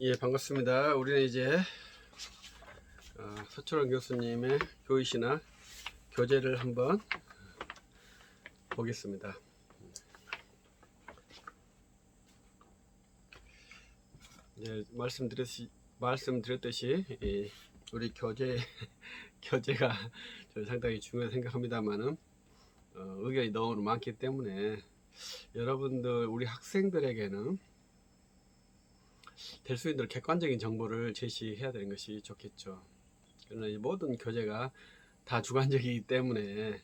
예, 반갑습니다. 우리는 이제 어, 서철원 교수님의 교의시나 교재를 한번 보겠습니다. 예, 말씀드렸시, 말씀드렸듯이 이 우리 교재 교재가 상당히 중요하다 생각합니다만은 어, 의견이 너무 많기 때문에 여러분들 우리 학생들에게는 될수 있는 객관적인 정보를 제시해야 되는 것이 좋겠죠. 그러나 이 모든 교재가 다 주관적이기 때문에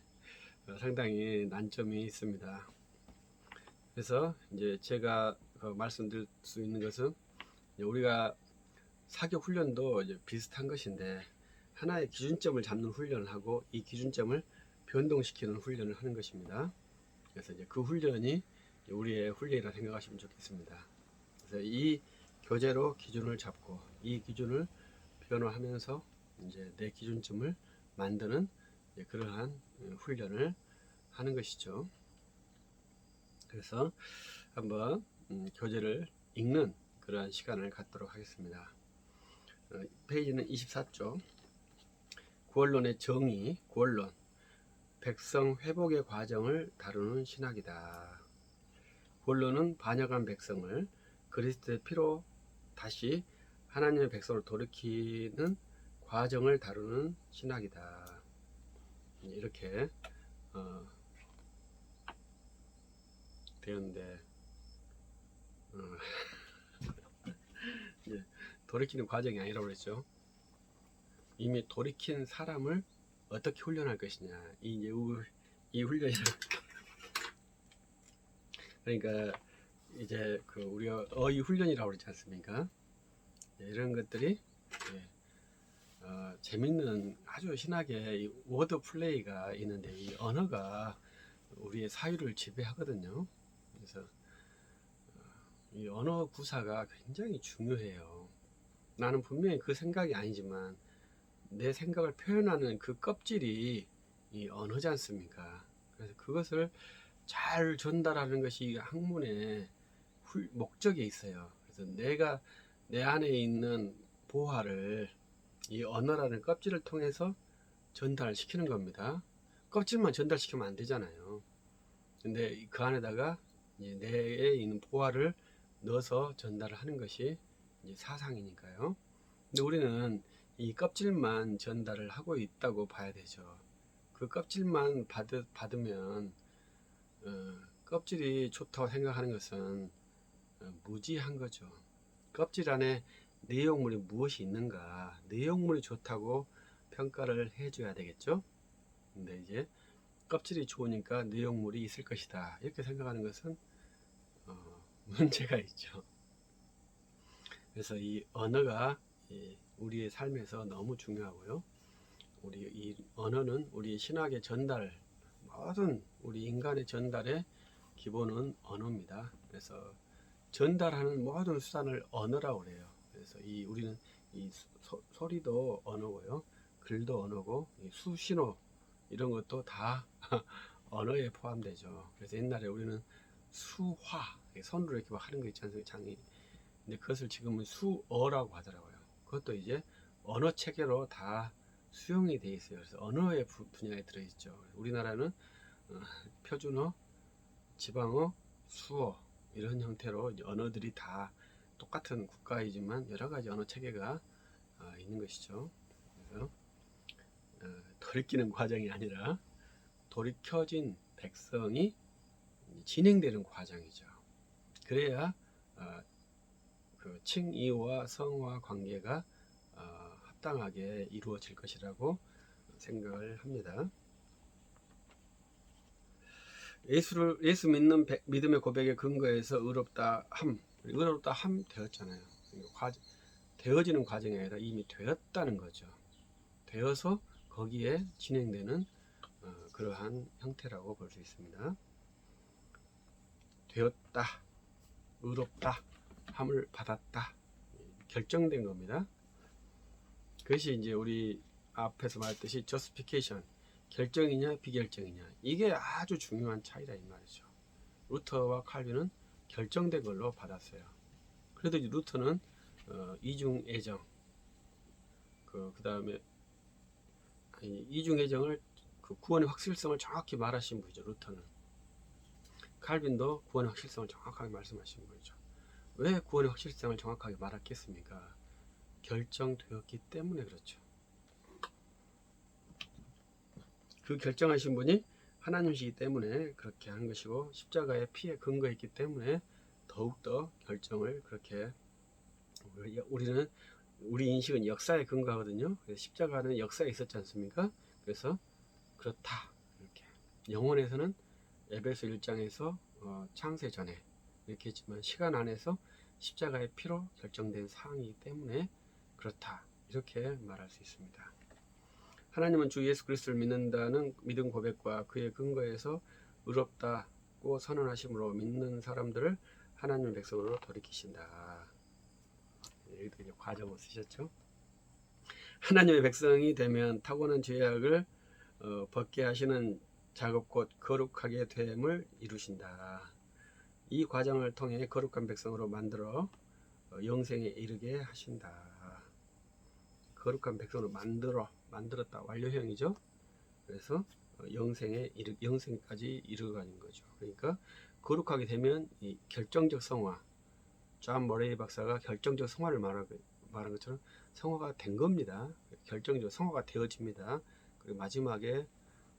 어, 상당히 난점이 있습니다. 그래서 이제 제가 어, 말씀드릴 수 있는 것은 우리가 사격 훈련도 이제 비슷한 것인데 하나의 기준점을 잡는 훈련을 하고 이 기준점을 변동시키는 훈련을 하는 것입니다. 그래서 이제 그 훈련이 우리의 훈련이라 생각하시면 좋겠습니다. 그래서 이 교재로 기준을 잡고 이 기준을 변화하면서 이제 내 기준점을 만드는 그러한 어, 훈련을 하는 것이죠. 그래서 한번 음, 교재를 읽는 그러한 시간을 갖도록 하겠습니다. 어, 페이지는 24쪽. 구원론의 정의, 구원론. 백성 회복의 과정을 다루는 신학이다. 구원론은 반역한 백성을 그리스도의 피로 다시 하나님의 백성을 돌이키는 과정을 다루는 신학이다. 이렇게 어, 되었는데 어, 이제 돌이키는 과정이 아니라고 그랬죠. 이미 돌이킨 사람을 어떻게 훈련할 것이냐 이 우- 이 훈련이 그러니까 이제 그 우리가 어휘 훈련이라고 그러지 않습니까? 예, 이런 것들이 예, 어, 재밌는 아주 신학의 이 워드 플레이가 있는데 이 언어가 우리의 사유를 지배하거든요. 그래서 어, 이 언어 구사가 굉장히 중요해요. 나는 분명히 그 생각이 아니지만 내 생각을 표현하는 그 껍질이 이 언어지 않습니까? 그래서 그것을 잘 전달하는 것이 이 학문의 훌- 목적에 있어요. 그래서 내가 내 안에 있는 보화를 이 언어라는 껍질을 통해서 전달시키는 겁니다. 껍질만 전달시키면 안 되잖아요. 근데 그 안에다가 내에 있는 보화를 넣어서 전달을 하는 것이 사상이니까요. 근데 우리는 이 껍질만 전달을 하고 있다고 봐야 되죠. 그 껍질만 받, 받으면 어, 껍질이 좋다고 생각하는 것은 어, 무지한 거죠. 껍질 안에 내용물이 무엇이 있는가, 내용물이 좋다고 평가를 해줘야 되겠죠. 근데 이제 껍질이 좋으니까 내용물이 있을 것이다. 이렇게 생각하는 것은 어, 문제가 있죠. 그래서 이 언어가 이 우리의 삶에서 너무 중요하고요. 우리 이 언어는 우리 신학의 전달, 모든 우리 인간의 전달의 기본은 언어입니다. 그래서 전달하는 모든 수단을 언어라고 그래요. 그래서 이 우리는 이 소, 소리도 언어고요, 글도 언어고, 이 수신호 이런 것도 다 언어에 포함되죠. 그래서 옛날에 우리는 수화 손으로 이렇게 막 하는 거 있지 않습니까? 장이. 근데 그것을 지금은 수어라고 하더라고요. 그것도 이제 언어 체계로 다 수용이 돼 있어요. 그래서 언어의 부- 분야에 들어있죠. 우리나라는 어, 표준어, 지방어, 수어 이런 형태로 언어들이 다 똑같은 국가이지만 여러 가지 언어 체계가 어, 있는 것이죠. 그래서 어, 돌이키는 과정이 아니라 돌이켜진 백성이 진행되는 과정이죠. 그래야 어, 그 칭의와 성화 관계가 어, 합당하게 이루어질 것이라고 생각을 합니다. 예수를 예수 믿는 백- 믿음의 고백의 근거에서 의롭다 함, 의롭다 함 되었잖아요. 그러니까 과, 되어지는 과정이 아니라 이미 되었다는 거죠. 되어서 거기에 진행되는 어, 그러한 형태라고 볼 수 있습니다. 되었다, 의롭다, 함을 받았다, 결정된 겁니다. 그것이 이제 우리 앞에서 말했듯이 justification, 결정이냐 비결정이냐. 이게 아주 중요한 차이다 이 말이죠. 루터와 칼빈은 결정된 걸로 받았어요. 그래도 이 루터는 어, 이중 애정 그 그다음에 이중 애정을 그 구원의 확실성을 정확히 말하신 분이죠 루터는. 칼빈도 구원의 확실성을 정확하게 말씀하신 분이죠. 왜 구원의 확실성을 정확하게 말했겠습니까? 결정되었기 때문에 그렇죠 그 결정하신 분이 하나님이시기 때문에 그렇게 한 것이고 십자가의 피에 근거했기 때문에 더욱더 결정을 그렇게 우리- 우리는 우리 인식은 역사에 근거하거든요. 십자가는 역사에 있었지 않습니까? 그래서 그렇다 이렇게 영혼에서는 에베소 1장에서 어, 창세 전에 이렇게 했지만 시간 안에서 십자가의 피로 결정된 사항이기 때문에 그렇다 이렇게 말할 수 있습니다. 하나님은 주 예수 그리스도를 믿는다는 믿음 고백과 그의 근거에서 의롭다고 선언하심으로 믿는 사람들을 하나님의 백성으로 돌이키신다. 여기도 이제 과정을 쓰셨죠. 하나님의 백성이 되면 타고난 죄악을 어, 벗게 하시는 작업 곧 거룩하게 됨을 이루신다. 이 과정을 통해 거룩한 백성으로 만들어 어, 영생에 이르게 하신다. 거룩한 백성으로 만들어 만들었다 완료형이죠. 그래서 어, 영생에 이르 영생까지 이르가는 거죠. 그러니까 거룩하게 되면 이 결정적 성화. 존 머레이 박사가 결정적 성화를 거- 말한 것처럼 성화가 된 겁니다. 결정적 성화가 되어집니다. 그리고 마지막에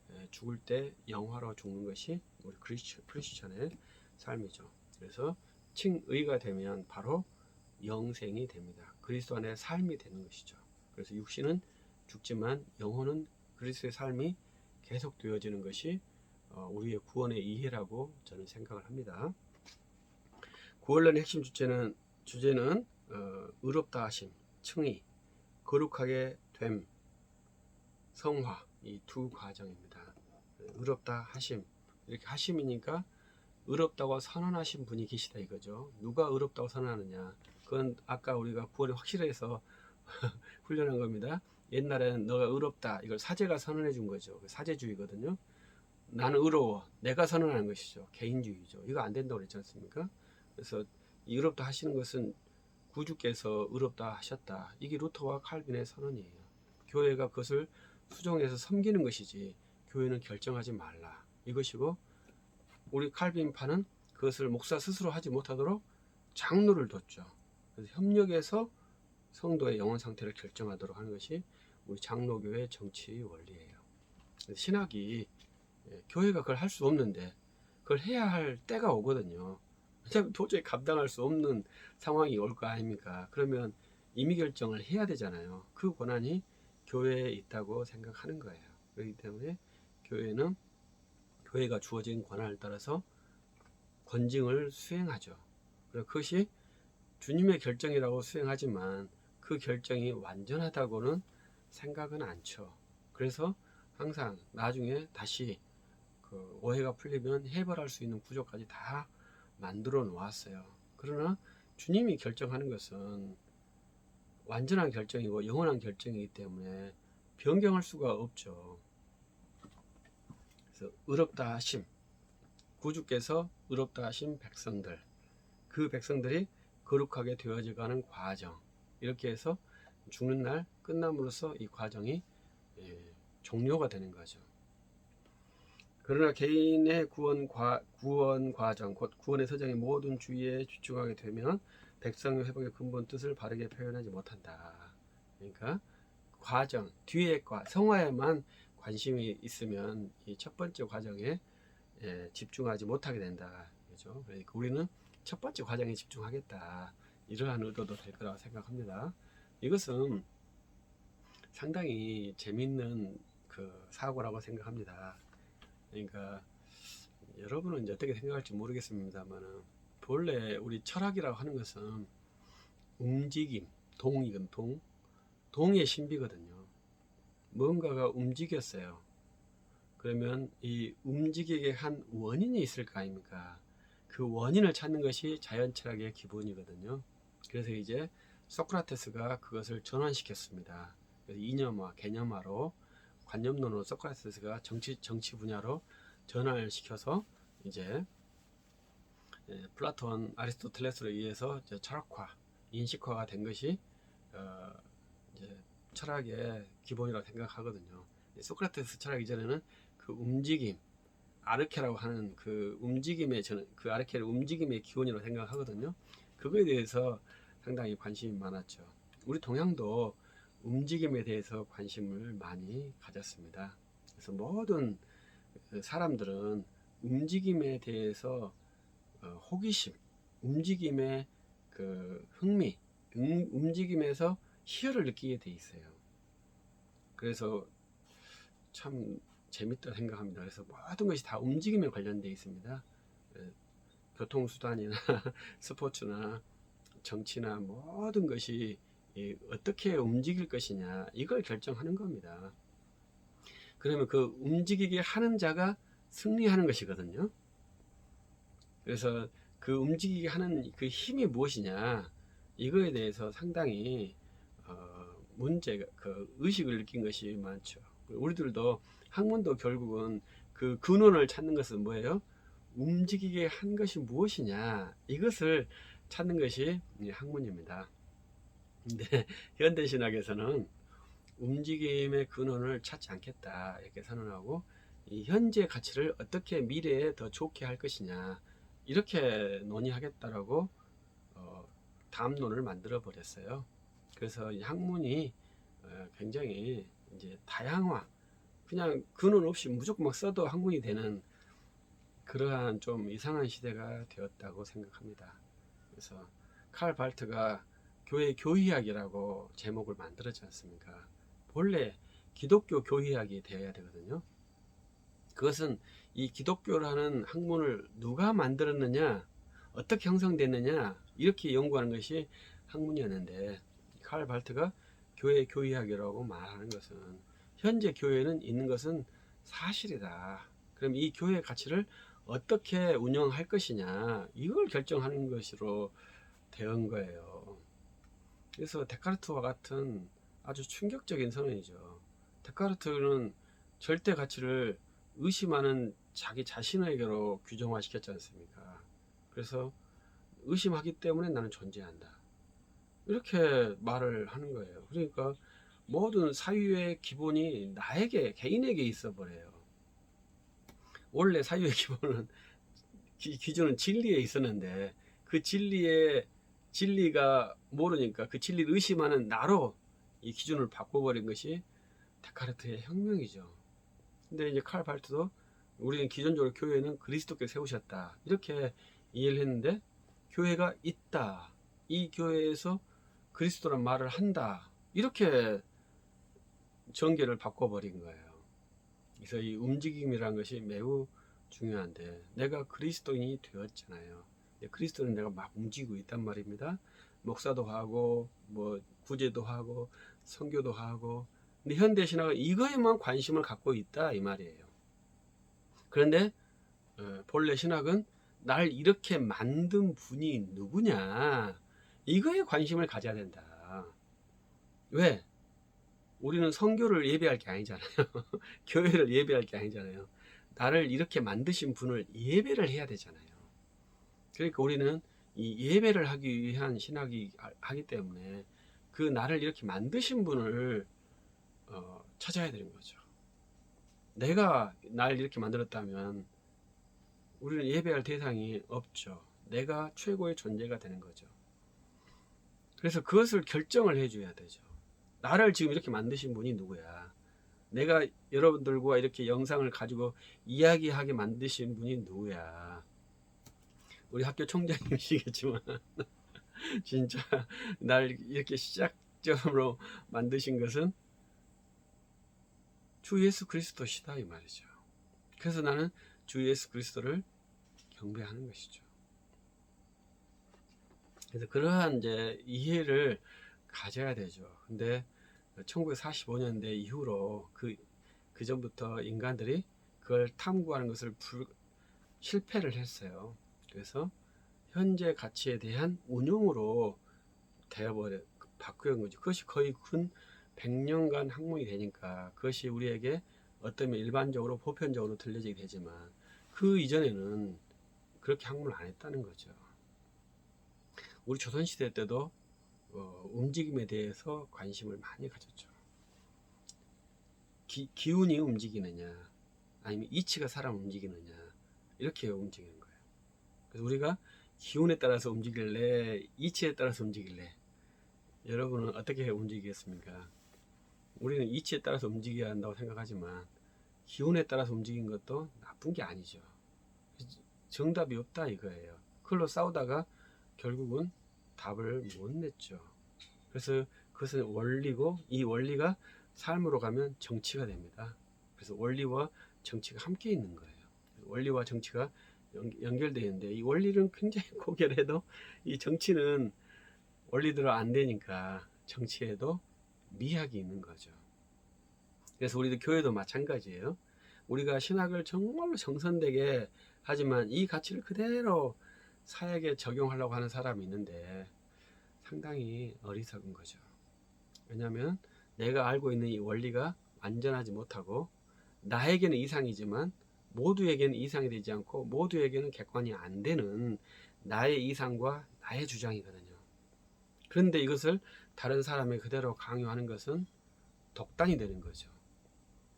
에, 죽을 때 영화로 죽는 것이 우리 크리스천, 크리스천의 삶이죠. 그래서 칭의가 되면 바로 영생이 됩니다. 그리스도 안에 삶이 되는 것이죠. 그래서 육신은 죽지만 영혼은 그리스도의 삶이 계속 되어지는 것이 어, 우리의 구원의 이해라고 저는 생각을 합니다. 구원론의 핵심 주제는 주제는 어, 의롭다 하심, 칭의, 거룩하게 됨, 성화 이 두 과정입니다. 의롭다 하심 이렇게 하심이니까 의롭다고 선언하신 분이 계시다 이거죠. 누가 의롭다고 선언하느냐? 그건 아까 우리가 구원이 확실해서 훈련한 겁니다. 옛날에는 너가 의롭다 이걸 사제가 선언해 준 거죠. 그 사제주의거든요. 나는 의로워. 내가 선언하는 것이죠. 개인주의죠. 이거 안 된다고 그랬지 않습니까? 그래서 이 의롭다 하시는 것은 구주께서 의롭다 하셨다. 이게 루터와 칼빈의 선언이에요. 교회가 그것을 수정해서 섬기는 것이지 교회는 결정하지 말라. 이것이고 우리 칼빈파는 그것을 목사 스스로 하지 못하도록 장로를 뒀죠. 그래서 협력해서 성도의 영혼 상태를 결정하도록 하는 것이 우리 장로교의 정치 원리예요. 신학이 예, 교회가 그걸 할 수 없는데 그걸 해야 할 때가 오거든요. 왜냐하면 도저히 감당할 수 없는 상황이 올 거 아닙니까? 그러면 임의 결정을 해야 되잖아요. 그 권한이 교회에 있다고 생각하는 거예요. 그렇기 때문에 교회는 교회가 주어진 권한을 따라서 권징을 수행하죠. 그리고 그것이 주님의 결정이라고 수행하지만 그 결정이 완전하다고는 생각은 않죠. 그래서 항상 나중에 다시 그 오해가 풀리면 해결할 수 있는 구조까지 다 만들어 놓았어요. 그러나 주님이 결정하는 것은 완전한 결정이고 영원한 결정이기 때문에 변경할 수가 없죠. 그래서 의롭다 하심 구주께서 의롭다 하신 백성들 그 백성들이 거룩하게 되어져 가는 과정 이렇게 해서 죽는 날 끝남으로써 이 과정이 예, 종료가 되는 거죠. 그러나 개인의 구원, 과, 구원 과정, 곧 구원의 서정의 모든 주의에 집중하게 되면 백성의 회복의 근본 뜻을 바르게 표현하지 못한다. 그러니까 과정, 뒤의 과, 성화에만 관심이 있으면 이 첫 번째 과정에 예, 집중하지 못하게 된다. 그죠? 그러니까 우리는 첫 번째 과정에 집중하겠다. 이러한 의도도 될 거라고 생각합니다. 이것은 상당히 재밌는 그 사고라고 생각합니다. 그러니까 여러분은 이제 어떻게 생각할지 모르겠습니다만은 본래 우리 철학이라고 하는 것은 움직임, 동이건 동, 동의 신비거든요. 뭔가가 움직였어요. 그러면 이 움직이게 한 원인이 있을 거 아닙니까? 그 원인을 찾는 것이 자연 철학의 기본이거든요. 그래서 이제 소크라테스가 그것을 전환시켰습니다. 이념화, 개념화로 관념론으로 소크라테스가 정치 정치 분야로 전환을 시켜서 이제 예, 플라톤, 아리스토텔레스에 의해서 철학화 인식화가 된 것이 어, 철학의 기본이라고 생각하거든요. 소크라테스 철학 이전에는 그 움직임, 아르케라고 하는 그 움직임의 저는 그 아르케를 움직임의 기원이라고 생각하거든요. 그거에 대해서 상당히 관심이 많았죠. 우리 동양도 움직임에 대해서 관심을 많이 가졌습니다. 그래서 모든 그 사람들은 움직임에 대해서 어, 호기심, 움직임의 그 흥미, 음, 움직임에서 희열을 느끼게 돼 있어요. 그래서 참 재밌다 생각합니다. 그래서 모든 것이 다 움직임에 관련돼 있습니다. 예, 교통수단이나 스포츠나 정치나 모든 것이 이 어떻게 움직일 것이냐 이걸 결정하는 겁니다. 그러면 그 움직이게 하는 자가 승리하는 것이거든요. 그래서 그 움직이게 하는 그 힘이 무엇이냐 이거에 대해서 상당히 어, 문제가 그 의식을 느낀 것이 많죠. 우리들도 학문도 결국은 그 근원을 찾는 것은 뭐예요? 움직이게 한 것이 무엇이냐 이것을 찾는 것이 이 학문입니다. 근데 현대 신학에서는 움직임의 근원을 찾지 않겠다 이렇게 선언하고 이 현재 가치를 어떻게 미래에 더 좋게 할 것이냐 이렇게 논의하겠다라고 어, 담론을 만들어 버렸어요. 그래서 이 학문이 어, 굉장히 이제 다양화 그냥 근원 없이 무조건 막 써도 학문이 되는 그러한 좀 이상한 시대가 되었다고 생각합니다. 그래서 칼 발트가 교회 교의학이라고 제목을 만들었지 않습니까? 본래 기독교 교의학이 되어야 되거든요. 그것은 이 기독교라는 학문을 누가 만들었느냐, 어떻게 형성됐느냐, 이렇게 연구하는 것이 학문이었는데, 칼 발트가 교회 교의학이라고 말하는 것은, 현재 교회는 있는 것은 사실이다. 그럼 이 교회의 가치를 어떻게 운영할 것이냐, 이걸 결정하는 것으로 되은 거예요. 그래서 데카르트와 같은 아주 충격적인 선언이죠. 데카르트는 절대 가치를 의심하는 자기 자신에게로 규정화시켰지 않습니까? 그래서 의심하기 때문에 나는 존재한다. 이렇게 말을 하는 거예요. 그러니까 모든 사유의 기본이 나에게, 개인에게 있어 버려요. 원래 사유의 기본은 기, 기준은 진리에 있었는데 그 진리의 진리가 모르니까 그 진리를 의심하는 나로 이 기준을 바꿔버린 것이 데카르트의 혁명이죠. 근데 이제 칼 발트도 우리는 기존적으로 교회는 그리스도께 세우셨다. 이렇게 이해를 했는데 교회가 있다. 이 교회에서 그리스도란 말을 한다. 이렇게 전개를 바꿔버린 거예요. 그래서 이 움직임이라는 것이 매우 중요한데 내가 그리스도인이 되었잖아요. 그리스도는 내가 막 움직이고 있단 말입니다. 목사도 하고 뭐 구제도 하고 선교도 하고 근데 현대 신학은 이거에만 관심을 갖고 있다 이 말이에요. 그런데 어, 본래 신학은 날 이렇게 만든 분이 누구냐 이거에 관심을 가져야 된다. 왜? 우리는 성교를 예배할 게 아니잖아요. 교회를 예배할 게 아니잖아요. 나를 이렇게 만드신 분을 예배를 해야 되잖아요. 그러니까 우리는 이 예배를 하기 위한 신학이 하기 때문에 그 나를 이렇게 만드신 분을 어, 찾아야 되는 거죠. 내가 날 이렇게 만들었다면 우리는 예배할 대상이 없죠. 내가 최고의 존재가 되는 거죠. 그래서 그것을 결정을 해줘야 되죠. 나를 지금 이렇게 만드신 분이 누구야? 내가 여러분들과 이렇게 영상을 가지고 이야기하게 만드신 분이 누구야? 우리 학교 총장님이시겠지만 진짜 날 이렇게 시작점으로 만드신 것은 주 예수 그리스도시다 이 말이죠. 그래서 나는 주 예수 그리스도를 경배하는 것이죠. 그래서 그러한 이제 이해를 가져야 되죠. 근데 1945년대 이후로 그, 그 전부터 인간들이 그걸 탐구하는 것을 불, 실패를 했어요. 그래서 현재 가치에 대한 운용으로 되어버려, 바꾸는 거죠. 그것이 거의 근 100년간 학문이 되니까 그것이 우리에게 어쩌면 일반적으로 보편적으로 들려지게 되지만 그 이전에는 그렇게 학문을 안 했다는 거죠. 우리 조선시대 때도 어, 움직임에 대해서 관심을 많이 가졌죠. 기, 기운이 움직이느냐, 아니면 이치가 사람 움직이느냐, 이렇게 움직이는 거예요. 그래서 우리가 기운에 따라서 움직일래, 이치에 따라서 움직일래. 여러분은 어떻게 움직이겠습니까? 우리는 이치에 따라서 움직여야 한다고 생각하지만 기운에 따라서 움직인 것도 나쁜 게 아니죠. 정답이 없다 이거예요. 그걸로 싸우다가 결국은 답을 못 냈죠. 그래서 그것은 원리고 이 원리가 삶으로 가면 정치가 됩니다. 그래서 원리와 정치가 함께 있는 거예요. 원리와 정치가 연, 결되어 있는데 이 원리는 굉장히 고결해도 이 정치는 원리대로 안 되니까 정치에도 미학이 있는 거죠. 그래서 우리도 교회도 마찬가지예요. 우리가 신학을 정말로 정선되게 하지만 이 가치를 그대로 사역에 적용하려고 하는 사람이 있는데 상당히 어리석은 거죠. 왜냐하면 내가 알고 있는 이 원리가 완전하지 못하고 나에게는 이상이지만 모두에게는 이상이 되지 않고 모두에게는 객관이 안 되는 나의 이상과 나의 주장이거든요. 그런데 이것을 다른 사람에 그대로 강요하는 것은 독단이 되는 거죠.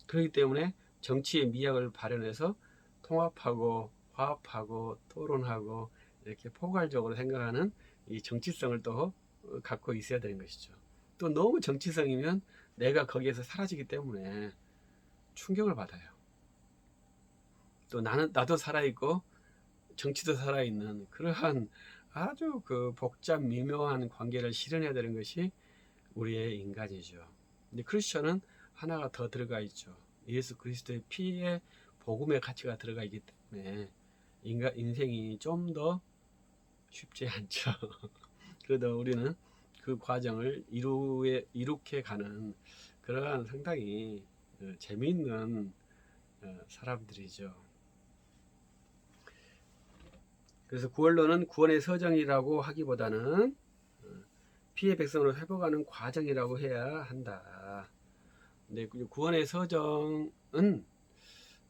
그렇기 때문에 정치의 미학을 발현해서 통합하고 화합하고 토론하고 이렇게 포괄적으로 생각하는 이 정치성을 또 갖고 있어야 되는 것이죠. 또 너무 정치성이면 내가 거기에서 사라지기 때문에 충격을 받아요. 또 나는 나도 살아 있고 정치도 살아 있는 그러한 아주 그 복잡 미묘한 관계를 실현해야 되는 것이 우리의 인간이죠. 근데 크리스천은 하나가 더 들어가 있죠. 예수 그리스도의 피에 복음의 가치가 들어가 있기 때문에 인간 인생이 좀더 쉽지 않죠. 그래도 우리는 그 과정을 이루에 이룩해 가는 그러한 상당히 어, 재미있는 어, 사람들이죠. 그래서 구원론은 구원의 서정이라고 하기보다는 어, 피해 백성으로 회복하는 과정이라고 해야 한다. 근데 그 구원의 서정은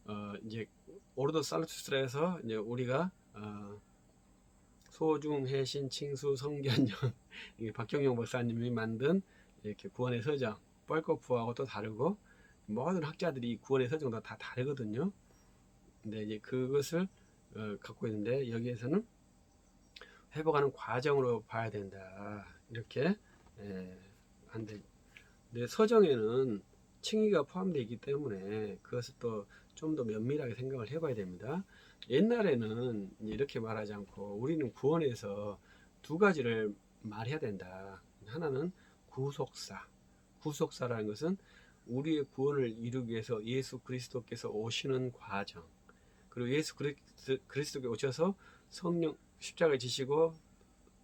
어 이제 오르도 살루투스라해서 이제 우리가 어 소중 해신 칭수 성견yon 박경영 목사님이 만든 이렇게 구원의 서정 뻘거프하고 또 다르고 모든 학자들이 구원의 서정도 다 다르거든요. 근데 이제 그것을 어, 갖고 있는데 여기에서는 회복하는 과정으로 봐야 된다 이렇게 예, 한데 근데 서정에는 칭의가 포함되어 있기 때문에 그것을 또 좀 더 면밀하게 생각을 해봐야 됩니다. 옛날에는 이렇게 말하지 않고 우리는 구원에서 두 가지를 말해야 된다. 하나는 구속사. 구속사라는 것은 우리의 구원을 이루기 위해서 예수 그리스도께서 오시는 과정. 그리고 예수 그리스도, 께 오셔서 성령 십자가를 지시고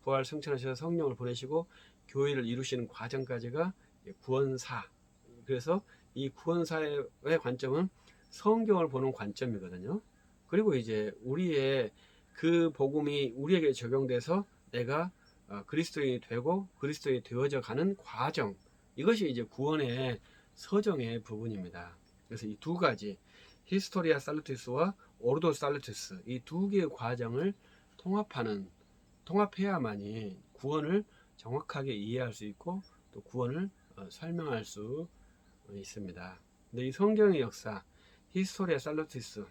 부활 성천하셔서 성령을 보내시고 교회를 이루시는 과정까지가 구원사. 그래서 이 구원사의 관점은 성경을 보는 관점이거든요. 그리고 이제 우리의 그 복음이 우리에게 적용돼서 내가 어, 그리스도인이 되고 그리스도인이 되어져 가는 과정. 이것이 이제 구원의 서정의 부분입니다. 그래서 이 두 가지 히스토리아 살루티스와 오르도 살루티스 이 두 개의 과정을 통합하는 통합해야만이 구원을 정확하게 이해할 수 있고 또 구원을 어, 설명할 수 있습니다. 근데 이 성경의 역사 히스토리아 살루티스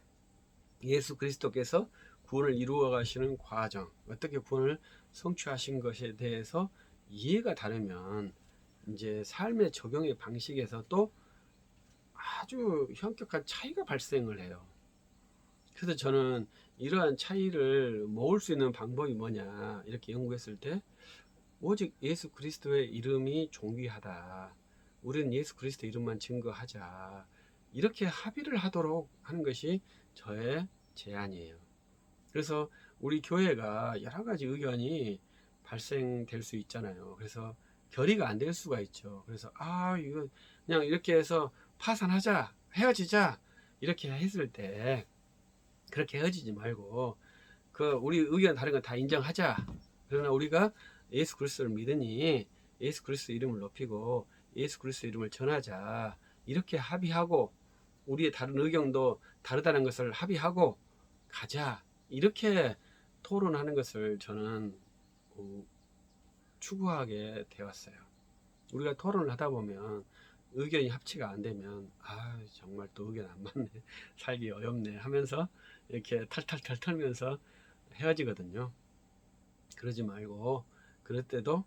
예수 그리스도께서 구원을 이루어 가시는 과정 어떻게 구원을 성취하신 것에 대해서 이해가 다르면 이제 삶의 적용의 방식에서 또 아주 현격한 차이가 발생을 해요. 그래서 저는 이러한 차이를 모을 수 있는 방법이 뭐냐 이렇게 연구했을 때 오직 예수 그리스도의 이름이 존귀하다. 우리는 예수 그리스도 이름만 증거하자. 이렇게 합의를 하도록 하는 것이 저의 제안이에요. 그래서 우리 교회가 여러 가지 의견이 발생될 수 있잖아요. 그래서 결의가 안 될 수가 있죠. 그래서 아 이거 그냥 이렇게 해서 파산하자 헤어지자 이렇게 했을 때 그렇게 헤어지지 말고 그 우리 의견 다른 건 다 인정하자. 그러나 우리가 예수 그리스도를 믿으니 예수 그리스도 이름을 높이고 예수 그리스도 이름을 전하자. 이렇게 합의하고 우리의 다른 의견도 다르다는 것을 합의하고 가자. 이렇게 토론하는 것을 저는 어, 추구하게 되었어요. 우리가 토론을 하다 보면 의견이 합치가 안 되면 아 정말 또 의견 안 맞네 살기 어렵네 하면서 이렇게 탈탈탈 털면서 헤어지거든요. 그러지 말고 그럴 때도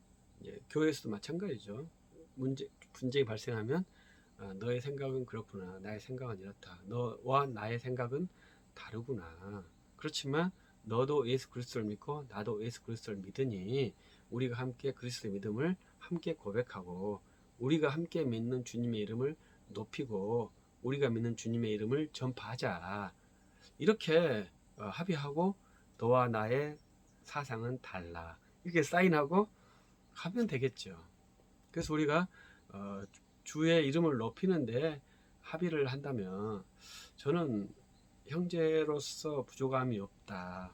교회에서도 마찬가지죠. 문제 분쟁이 발생하면 아, 너의 생각은 그렇구나. 나의 생각은 이렇다. 너와 나의 생각은 다르구나. 그렇지만 너도 예수 그리스도를 믿고 나도 예수 그리스도를 믿으니 우리가 함께 그리스도의 믿음을 함께 고백하고 우리가 함께 믿는 주님의 이름을 높이고 우리가 믿는 주님의 이름을 전파하자. 이렇게 어, 합의하고 너와 나의 사상은 달라. 이렇게 사인하고 하면 되겠죠. 그래서 우리가 어, 주의 이름을 높이는데 합의를 한다면 저는 형제로서 부족함이 없다.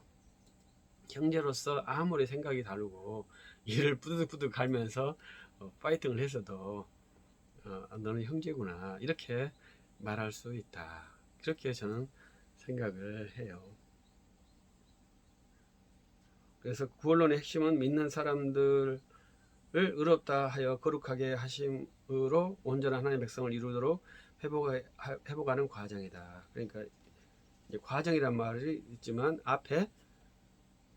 형제로서 아무리 생각이 다르고 이를 뿌득뿌득 갈면서 어, 파이팅을 해서도 어, 너는 형제구나 이렇게 말할 수 있다. 그렇게 저는 생각을 해요. 그래서 구원론의 핵심은 믿는 사람들을 의롭다 하여 거룩하게 하심 으로 온전한 하나님의 백성을 이루도록 회복하- 회복하 는 과정이다. 그러니까 과정이란 말이 있지만 앞에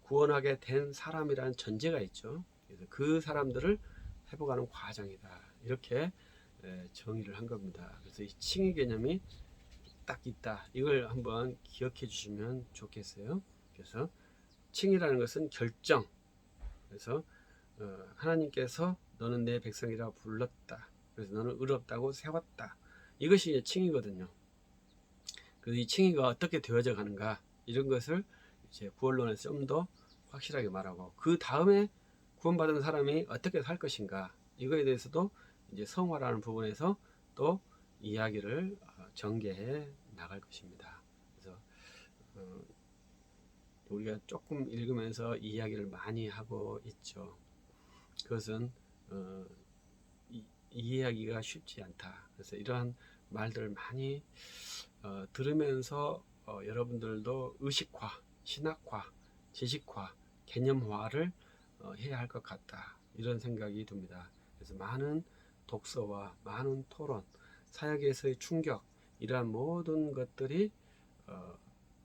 구원하게 된 사람이라는 전제가 있죠. 그래서 그 사람들을 회복하는 과정이다. 이렇게 에, 정의를 한 겁니다. 그래서 이 칭의 개념이 딱 있다. 이걸 한번 기억해 주시면 좋겠어요. 그래서 칭이라는 것은 결정. 그래서 어, 하나님께서 너는 내 백성이라 불렀다. 그래서 너는 의롭다고 세웠다. 이것이 칭이거든요. 그래서 이 칭의가 어떻게 되어져 가는가 이런 것을 이제 구원론에서 좀 더 확실하게 말하고 그 다음에 구원받은 사람이 어떻게 살 것인가 이거에 대해서도 이제 성화라는 부분에서 또 이야기를 어, 전개해 나갈 것입니다. 그래서 어, 우리가 조금 읽으면서 이야기를 많이 하고 있죠. 그것은 어, 이, 이해하기가 쉽지 않다. 그래서 이러한 말들을 많이 어, 들으면서 어, 여러분들도 의식화, 신학화, 지식화, 개념화를 어, 해야 할 것 같다. 이런 생각이 듭니다. 그래서 많은 독서와 많은 토론, 사역에서의 충격, 이러한 모든 것들이 어,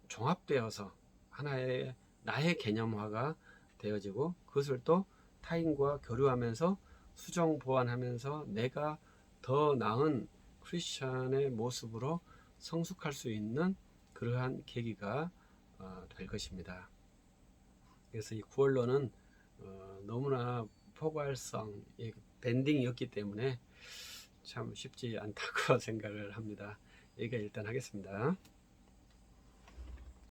종합되어서 하나의 나의 개념화가 되어지고 그것을 또 타인과 교류하면서 수정 보완하면서 내가 더 나은 크리스천의 모습으로 성숙할 수 있는 그러한 계기가 어, 될 것입니다. 그래서 이 구원론은 어, 너무나 포괄성, 이 밴딩이었기 때문에 참 쉽지 않다고 생각을 합니다. 여기가 일단 하겠습니다.